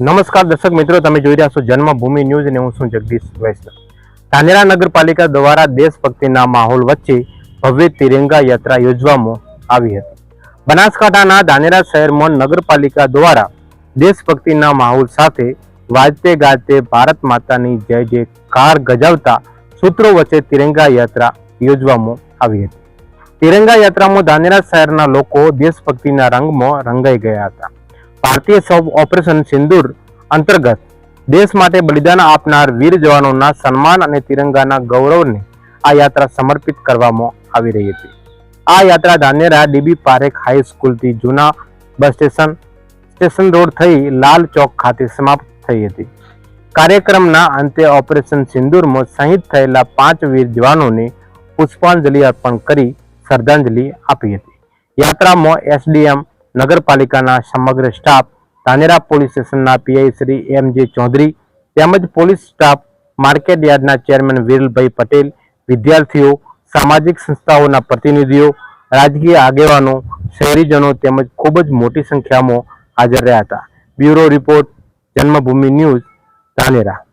નમસ્કાર દર્શક મિત્રો, તમે જોઈ રહ્યા છો જન્મભૂમિ ન્યૂઝ અને હું છું જગદીશ વૈષ્ણવ. ધાનેરા નગરપાલિકા દ્વારા દેશભક્તિના માહોલ વચ્ચે ભવ્ય તિરંગા યાત્રા યોજવામાં આવી હતી. બનાસકાંઠાના ધાનેરા શહેરમાં નગરપાલિકા દ્વારા દેશભક્તિના માહોલ સાથે વાજતે ગાજતે ભારત માતાની જય કાર ગજાવતા સૂત્રો વચ્ચે તિરંગા યાત્રા યોજવામાં આવી હતી. તિરંગા યાત્રામાં ધાનેરા શહેરના લોકો દેશભક્તિના રંગમાં રંગાઈ ગયા હતા. ભારતીય સબ ઓપરેશન સિંદૂર અંતર્ગત દેશ માટે બલિદાન આપનાર વીર જવાનોના સન્માન અને તિરંગાના ગૌરવને આ યાત્રા સમર્પિત કરવામાં આવી રહી હતી. આ યાત્રા ધાનેરા ડીબી પારેખ હાઈસ્કૂલથી જૂના બસ સ્ટેશન સ્ટેશન રોડ થઈ લાલ ચોક ખાતે સમાપ્ત થઈ હતી. કાર્યક્રમના અંતે ઓપરેશન સિંદૂરમાં શહીદ થયેલા પાંચ વીર જવાનોને પુષ્પાંજલિ અર્પણ કરી શ્રદ્ધાંજલિ આપી હતી. યાત્રામાં એસડીએમ નગરપાલિકાના સમગ્ર સ્ટાફ ધાનેરા પોલીસ સ્ટેશનના PI Shri M J Chaudhary તેમજ પોલીસ સ્ટાફ માર્કેટ યાર્ડના ચેરમેન વિરલભાઈ પટેલ, વિદ્યાર્થીઓ, સામાજિક સંસ્થાઓના પ્રતિનિધિઓ, રાજકીય આગેવાનો, શહેરીજનો તેમજ ખૂબ જ મોટી સંખ્યામાં હાજર રહ્યા હતા. Bureau report, Janmabhoomi news, Dhanera.